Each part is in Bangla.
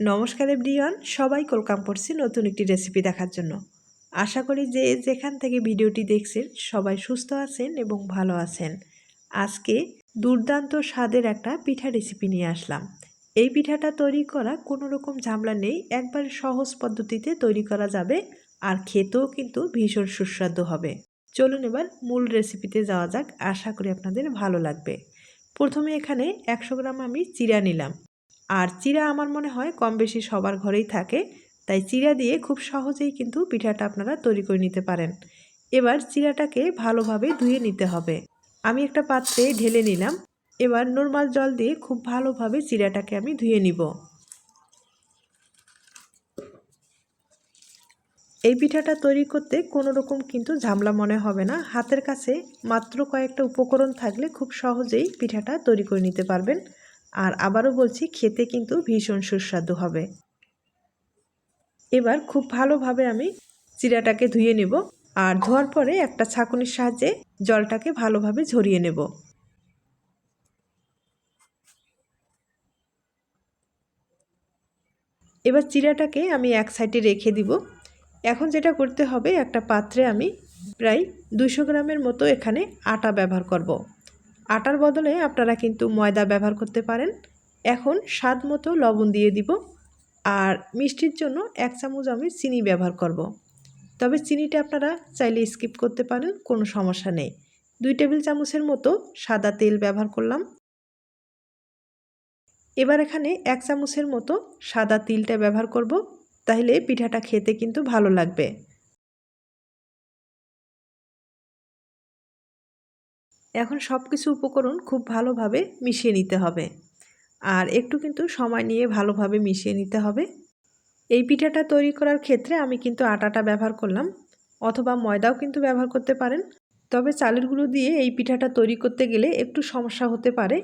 নমস্কার এভরিওয়ান, সবাই কলকাম করছি নতুন একটি রেসিপি দেখার জন্য। আশা করি যে যেখান থেকে ভিডিওটি দেখছেন, সবাই সুস্থ আছেন এবং ভালো আছেন। আজকে দুর্দান্ত স্বাদের একটা পিঠা রেসিপি নিয়ে আসলাম। এই পিঠাটা তৈরি করা কোনো রকম ঝামেলা নেই, একবার সহজ পদ্ধতিতে তৈরি করা যাবে আর খেতেও কিন্তু ভীষণ সুস্বাদু হবে। চলুন এবার মূল রেসিপিতে যাওয়া যাক, আশা করি আপনাদের ভালো লাগবে। প্রথমে এখানে একশো গ্রাম আমি চিরা নিলাম। আর চিরা আমার মনে হয় কম বেশি সবার ঘরেই থাকে, তাই চিরা দিয়ে খুব সহজেই কিন্তু পিঠাটা আপনারা তৈরি করে নিতে পারেন। এবার চিরাটাকে ভালোভাবে ধুয়ে নিতে হবে। আমি একটা পাত্রে ঢেলে নিলাম। এবার নর্মাল জল দিয়ে খুব ভালোভাবে চিরাটাকে আমি ধুয়ে নিব। এই পিঠাটা তৈরি করতে কোনো রকম কিন্তু ঝামলা মনে হবে না। হাতের কাছে মাত্র কয়েকটা উপকরণ থাকলে খুব সহজেই পিঠাটা তৈরি করে নিতে পারবেন। আর আবারও বলছি, খেতে কিন্তু ভীষণ সুস্বাদু হবে। এবার খুব ভালোভাবে আমি চিরাটাকে ধুয়ে নেব আর ধোয়ার পরে একটা ছাঁকুনির সাহায্যে জলটাকে ভালোভাবে ঝরিয়ে নেব। এবার চিরাটাকে আমি এক সাইডে রেখে দিব। এখন যেটা করতে হবে, একটা পাত্রে আমি প্রায় দুশো গ্রামের মতো এখানে আটা ব্যবহার করব। আটার বদলে আপনারা কিন্তু ময়দা ব্যবহার করতে পারেন। এখন স্বাদ মতো লবণ দিয়ে দিব আর মিষ্টির জন্য এক চামচ আমি চিনি ব্যবহার করব। তবে চিনিটা আপনারা চাইলে স্কিপ করতে পারেন, কোনো সমস্যা নেই। দুই টেবিল চামচের মতো সাদা তেল ব্যবহার করলাম। এবার এখানে এক চামচের মতো সাদা তিলটা ব্যবহার করব, তাহলে পিঠাটা খেতে কিন্তু ভালো লাগবে। এখন সব কিছু উপকরণ খুব ভালোভাবে মিশিয়ে নিতে হবে। আর একটু কিন্তু সময় নিয়ে ভালোভাবে মিশিয়ে নিতে হবে। এই পিঠাটা তৈরি করার ক্ষেত্রে আমি কিন্তু আটাটা ব্যবহার করলাম, অথবা ময়দাও কিন্তু ব্যবহার করতে পারেন। তবে চালের গুঁড়ো দিয়ে এই পিঠাটা তৈরি করতে গেলে একটু সমস্যা হতে পারে,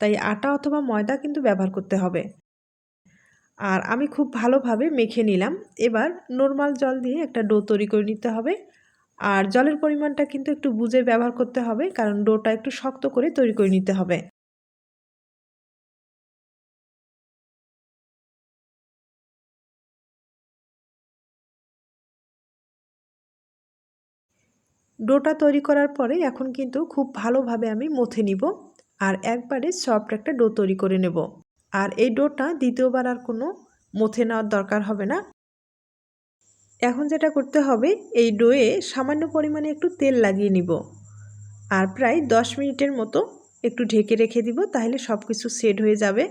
তাই আটা অথবা ময়দা কিন্তু ব্যবহার করতে হবে। আর আমি খুব ভালোভাবে মেখে নিলাম। এবার নর্মাল জল দিয়ে একটা ডো তৈরি করে নিতে হবে। আর জলের পরিমাণটা কিন্তু একটু বুঝে ব্যবহার করতে হবে, কারণ ডোটা একটু শক্ত করে তৈরি করে নিতে হবে। ডোটা তৈরি করার পরে এখন কিন্তু খুব ভালোভাবে আমি মথে নিব আর একবারে সফট একটা ডো তৈরি করে নেব। আর এই ডোটা দ্বিতীয়বার আর কোনো মথে নেওয়ার দরকার হবে না। এখন যেটা করতে হবে, এই ডোয়ে সামান্য পরিমাণে একটু তেল লাগিয়ে নিব। আর প্রায় দশ মিনিটের মতো একটু ঢেকে রেখে দিব, তাহলে সব কিছু সেট হয়ে যাবে।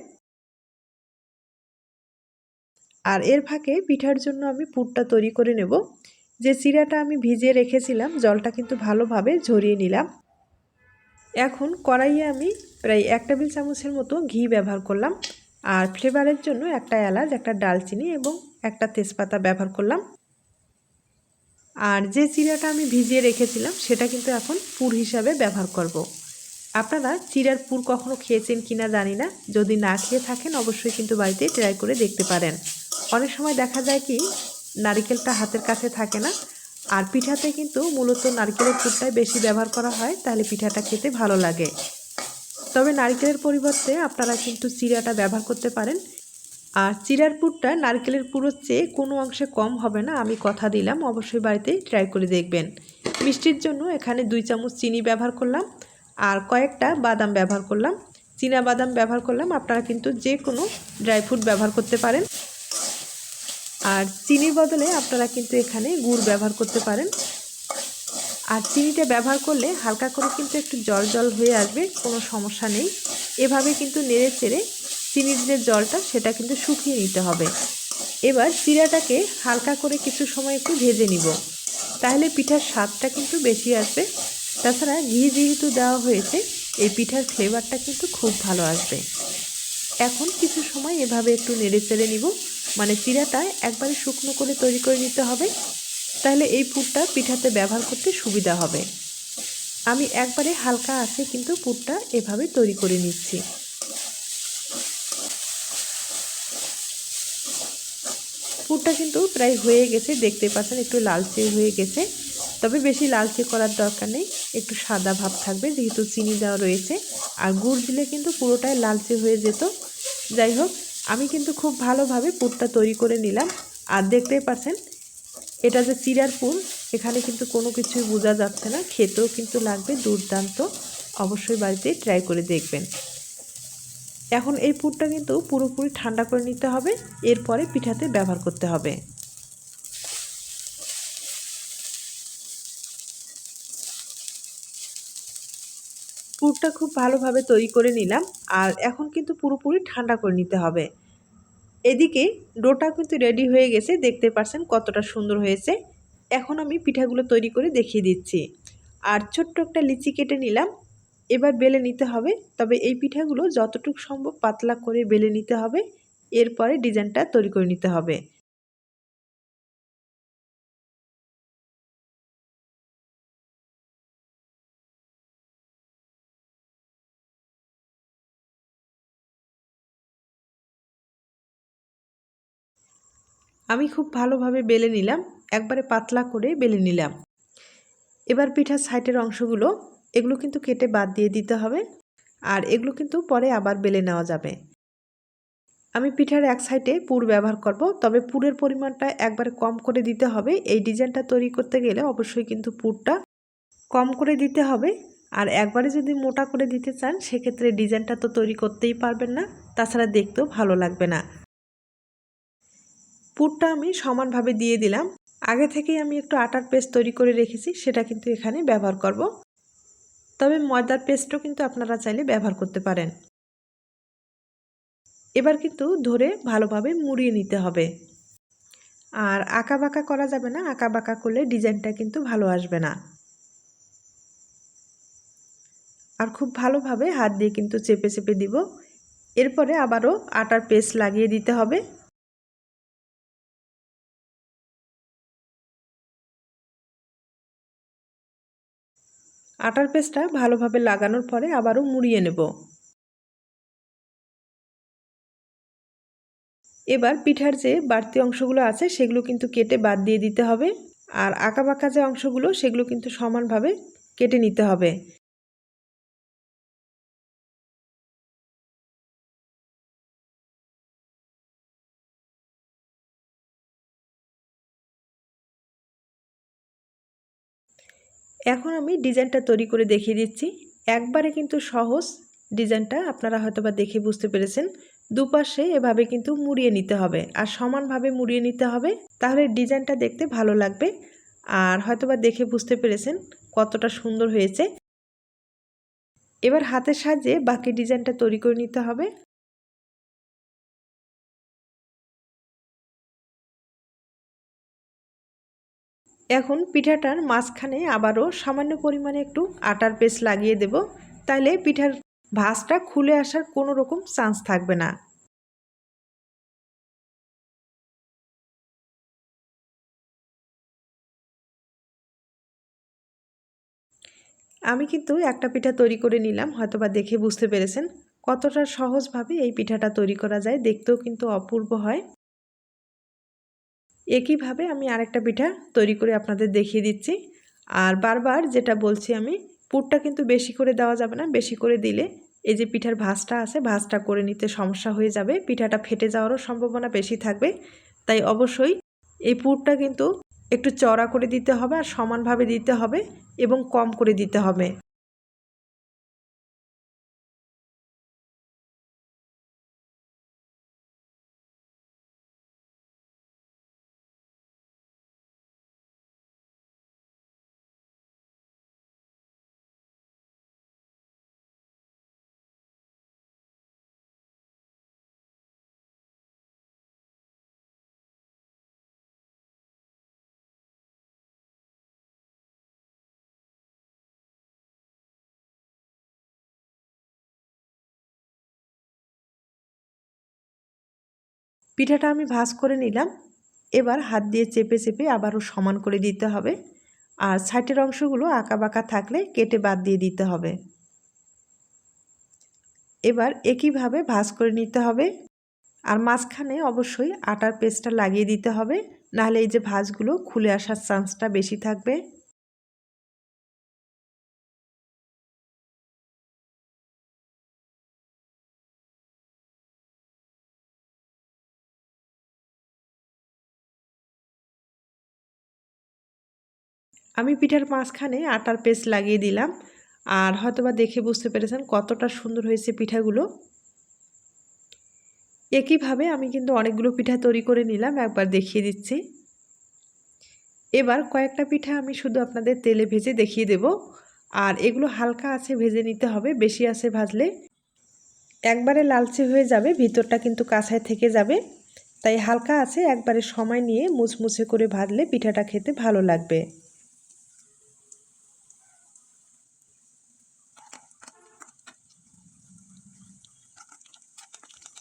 আর এর ফাঁকে পিঠার জন্য আমি পুরটা তৈরি করে নেব। যে চিরাটা আমি ভিজিয়ে রেখেছিলাম, জলটা কিন্তু ভালোভাবে ঝরিয়ে নিলাম। এখন কড়াইয়ে আমি প্রায় এক টেবিল চামচের মতো ঘি ব্যবহার করলাম। আর ফ্লেভারের জন্য একটা এলাচ, একটা ডালচিনি এবং একটা তেজপাতা ব্যবহার করলাম। আর যে চিরাটা আমি ভিজিয়ে রেখেছিলাম, সেটা কিন্তু এখন পুর হিসাবে ব্যবহার করব। আপনারা চিরার পুর কখনো খেয়েছেন কিনা জানি না, যদি না খেয়ে থাকেন অবশ্যই কিন্তু বাড়িতে ট্রাই করে দেখতে পারেন। অনেক সময় দেখা যায় কি, নারিকেলটা হাতের কাছে থাকে না, আর পিঠাতে কিন্তু মূলত নারকেলের পুরটাই বেশি ব্যবহার করা হয়, তাহলে পিঠাটা খেতে ভালো লাগে। তবে নারকেলের পরিবর্তে আপনারা কিন্তু চিরাটা ব্যবহার করতে পারেন। আর চিরার পুরটা নারকেলের পুরোর চেয়ে কোনো অংশে কম হবে না, আমি কথা দিলাম, অবশ্যই বাড়িতে ট্রাই করে দেখবেন। মিষ্টির জন্য এখানে দুই চামচ চিনি ব্যবহার করলাম, আর কয়েকটা বাদাম ব্যবহার করলাম। চীনা বাদাম ব্যবহার করলাম, আপনারা কিন্তু যে কোনো ড্রাই ফ্রুট ব্যবহার করতে পারেন। আর চিনির বদলে আপনারা কিন্তু এখানে গুড় ব্যবহার করতে পারেন। আর চিনিটা ব্যবহার করলে হালকা করে কিন্তু একটু জল জল হয়ে আসবে, কোনো সমস্যা নেই। এভাবে কিন্তু নেড়ে চেড়ে চিনির যে জলটা সেটা কিন্তু শুকিয়ে নিতে হবে। এবার চিরাটাকে হালকা করে কিছু সময় একটু ভেজে নিব। তাহলে পিঠার স্বাদটা কিন্তু বেশি আসবে। তাছাড়া ঘি যেহেতু দেওয়া হয়েছে, এই পিঠার ফ্লেভারটা কিন্তু খুব ভালো আসবে। এখন কিছু সময় এভাবে একটু নেড়ে চেড়ে নিব। মানে চিরাটা একবারে শুকনো করে তৈরি করে নিতে হবে। তাহলে এই পুরটা পিঠাতে ব্যবহার করতে সুবিধা হবে। আমি একবারে হালকা আছে কিন্তু পুরটা এভাবে তৈরি করে নিচ্ছি। পুরটা কিন্তু প্রায় হয়ে গেছে, দেখতে পাচ্ছেন একটু লালচে হয়ে গেছে। তবে বেশি লালচে করার দরকার নেই, একটু সাদা ভাব থাকবে যেহেতু চিনি দেওয়া রয়েছে। আর গুড় দিলে কিন্তু পুরোটাই লালচে হয়ে যেত। যাই হোক, আমি কিন্তু খুব ভালোভাবে পুরটা তৈরি করে নিলাম। আর দেখতেই পাচ্ছেন, এটা যে চিরার পুর, এখানে কিন্তু কোনো কিছুই বোঝা যাচ্ছে না। খেতেও কিন্তু লাগবে, দুর্দান্ত। অবশ্যই বাড়িতে ট্রাই করে দেখবেন। এখন এই পুরটা কিন্তু পুরোপুরি ঠান্ডা করে নিতে হবে, এরপরে পিঠাতে ব্যবহার করতে হবে। পুরটা খুব ভালোভাবে তৈরি করে নিলাম, আর এখন কিন্তু পুরোপুরি ঠান্ডা করে নিতে হবে। এদিকে ডোটা কিন্তু রেডি হয়ে গেছে, দেখতে পাচ্ছেন কতটা সুন্দর হয়েছে। এখন আমি পিঠাগুলো তৈরি করে দেখিয়ে দিচ্ছি। আর ছোট্ট একটা লিচি কেটে নিলাম এবার বেলে নিতে হবে। তবে এই পিঠাগুলো যতটুকু সম্ভব পাতলা করে বেলে নিতে হবে। এরপরে ডিজাইনটা তৈরি করে নিতে হবে। আমি খুব ভালোভাবে বেলে নিলাম। একবারে পাতলা করে বেলে নিলাম। এবার পিঠার সাইটের অংশগুলো এগুলো কিন্তু কেটে বাদ দিয়ে দিতে হবে আর এগুলো কিন্তু পরে আবার বেলে নেওয়া যাবে। আমি পিঠার এক সাইডে পুর ব্যবহার করব, তবে পুরের পরিমাণটা একবারে কম করে দিতে হবে। এই ডিজাইনটা তৈরি করতে গেলে অবশ্যই কিন্তু পুরটা কম করে দিতে হবে। আর একবারে যদি মোটা করে দিতে চান, সেক্ষেত্রে ডিজাইনটা তো তৈরি করতেই পারবেন না, তাছাড়া দেখতেও ভালো লাগবে না। পুরটা আমি সমানভাবে দিয়ে দিলাম। আগে থেকেই আমি একটু আটার পেস্ট তৈরি করে রেখেছি, সেটা কিন্তু এখানে ব্যবহার করব। তবে ময়দার পেস্টও কিন্তু আপনারা চাইলে ব্যবহার করতে পারেন। এবার কিন্তু ধরে ভালোভাবে মুড়িয়ে নিতে হবে। আর আঁকা বাঁকা করা যাবে না, আঁকা বাঁকা করলে ডিজাইনটা কিন্তু ভালো আসবে না। আর খুব ভালোভাবে হাত দিয়ে কিন্তু চেপে চেপে দিব। এরপরে আবারও আটার পেস্ট লাগিয়ে দিতে হবে। আটার পেস্টটা ভালোভাবে লাগানোর পরে আবারও মুড়িয়ে নেব। এবার পিঠার যে বাড়তি অংশগুলো আছে সেগুলো কিন্তু কেটে বাদ দিয়ে দিতে হবে। আর আঁকা বাঁকা যে অংশগুলো সেগুলো কিন্তু সমানভাবে কেটে নিতে হবে। এখন আমি ডিজাইনটা তৈরি করে দেখিয়ে দিচ্ছি। একবারে কিন্তু সহজ ডিজাইনটা আপনারা হয়তো বা দেখে বুঝতে পেরেছেন। দুপাশে এভাবে কিন্তু মুড়িয়ে নিতে হবে আর সমানভাবে মুড়িয়ে নিতে হবে। তাহলে ডিজাইনটা দেখতে ভালো লাগবে আর হয়তোবা দেখে বুঝতে পেরেছেন কতটা সুন্দর হয়েছে। এবার হাতের সাহায্যে বাকি ডিজাইনটা তৈরি করে নিতে হবে। এখন পিঠাটার মাঝখানে আবারও সামান্য পরিমাণে একটু আটার পেস্ট লাগিয়ে দেব। তাহলে পিঠার ভাঁজটা খুলে আসার কোনো রকম চান্স থাকবে না। আমি কিন্তু একটা পিঠা তৈরি করে নিলাম, হয়তোবা দেখে বুঝতে পেরেছেন। কতটা সহজভাবে এই পিঠাটা তৈরি করা যায়, দেখতেও কিন্তু অপূর্ব হয়। একইভাবে আমি আরেকটা পিঠা তৈরি করে আপনাদের দেখিয়ে দিচ্ছি। আর বারবার যেটা বলছি আমি, পুরটা কিন্তু বেশি করে দেওয়া যাবে না, বেশি করে দিলে এই যে পিঠার ভাঁজটা আছে, ভাঁজটা করে নিতে সমস্যা হয়ে যাবে, পিঠাটা ফেটে যাওয়ারও সম্ভাবনা বেশি থাকবে। তাই অবশ্যই এই পুরটা কিন্তু একটু চড়া করে দিতে হবে আর সমানভাবে দিতে হবে এবং কম করে দিতে হবে। পিঠাটা আমি ভাজ করে নিলাম। এবার হাত দিয়ে চেপে চেপে আবারও সমান করে দিতে হবে। আর সাইটের অংশগুলো আঁকা বাঁকা থাকলে কেটে বাদ দিয়ে দিতে হবে। এবার একইভাবে ভাজ করে নিতে হবে। আর মাঝখানে অবশ্যই আটার পেস্টটা লাগিয়ে দিতে হবে। নাহলে এই যে ভাজগুলো খুলে আসার চান্সটা বেশি থাকবে। আমি পিঠার মাঝখানে আটার পেস্ট লাগিয়ে দিলাম। আর হয়তোবা দেখে বুঝতে পেরেছেন কতটা সুন্দর হয়েছে পিঠাগুলো। একইভাবে আমি কিন্তু অনেকগুলো পিঠা তৈরি করে নিলাম, একবার দেখিয়ে দিচ্ছি। এবার কয়েকটা পিঠা আমি শুধু আপনাদের তেলে ভেজে দেখিয়ে দেব। আর এগুলো হালকা আছে ভেজে নিতে হবে, বেশি আছে ভাজলে। একবারে লালচে হয়ে যাবে, ভিতরটা কিন্তু কাঁচায় থেকে যাবে। তাই হালকা আছে, একবারে সময় নিয়ে মুচমুচে করে ভাজলে পিঠাটা খেতে ভালো লাগবে।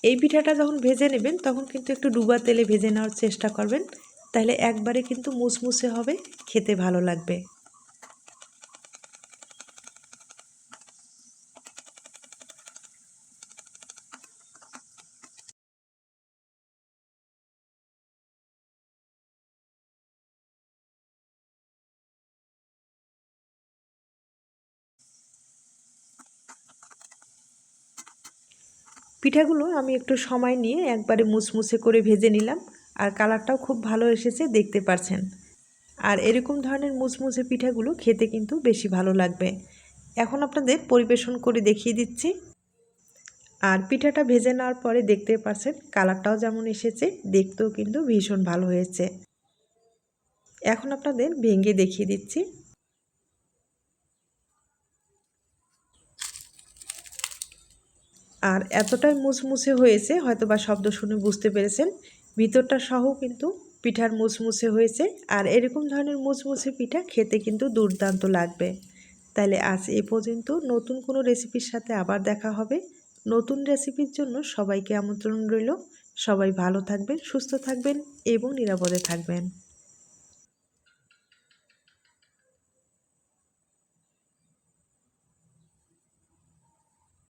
এই পিঠাটা যখন ভেজে নেবেন, তখন কিন্তু একটু ডুবা তেলে ভেজে নেওয়ার চেষ্টা করবেন। তাহলে একবারে কিন্তু মুসমুসে হবে, খেতে ভালো লাগবে। পিঠাগুলো আমি একটু সময় নিয়ে একবারে মুছমুছে করে ভেজে নিলাম আর কালারটাও খুব ভালো এসেছে, দেখতে পারছেন। আর এরকম ধরনের মুসমুসে পিঠাগুলো খেতে কিন্তু বেশি ভালো লাগবে। এখন আপনাদের পরিবেশন করে দেখিয়ে দিচ্ছি। আর পিঠাটা ভেজে নেওয়ার পরে দেখতে পাচ্ছেন কালারটাও যেমন এসেছে, দেখতেও কিন্তু ভীষণ ভালো হয়েছে। এখন আপনাদের ভেঙে দেখিয়ে দিচ্ছি। আর এতটাই মুসমুসে হয়েছে হয়তো বা শব্দ শুনে বুঝতে পেরেছেন, ভিতরটা সহ কিন্তু পিঠার মুসমুসে হয়েছে আর এরকম ধরনের মুসমুসে পিঠা খেতে কিন্তু দুর্দান্ত লাগবে। তাহলে আজ এ পর্যন্ত নতুন কোনো রেসিপির সাথে আবার দেখা হবে। নতুন রেসিপির জন্য সবাইকে আমন্ত্রণ রইল। সবাই ভালো থাকবেন, সুস্থ থাকবেন এবং নিরাপদে থাকবেন।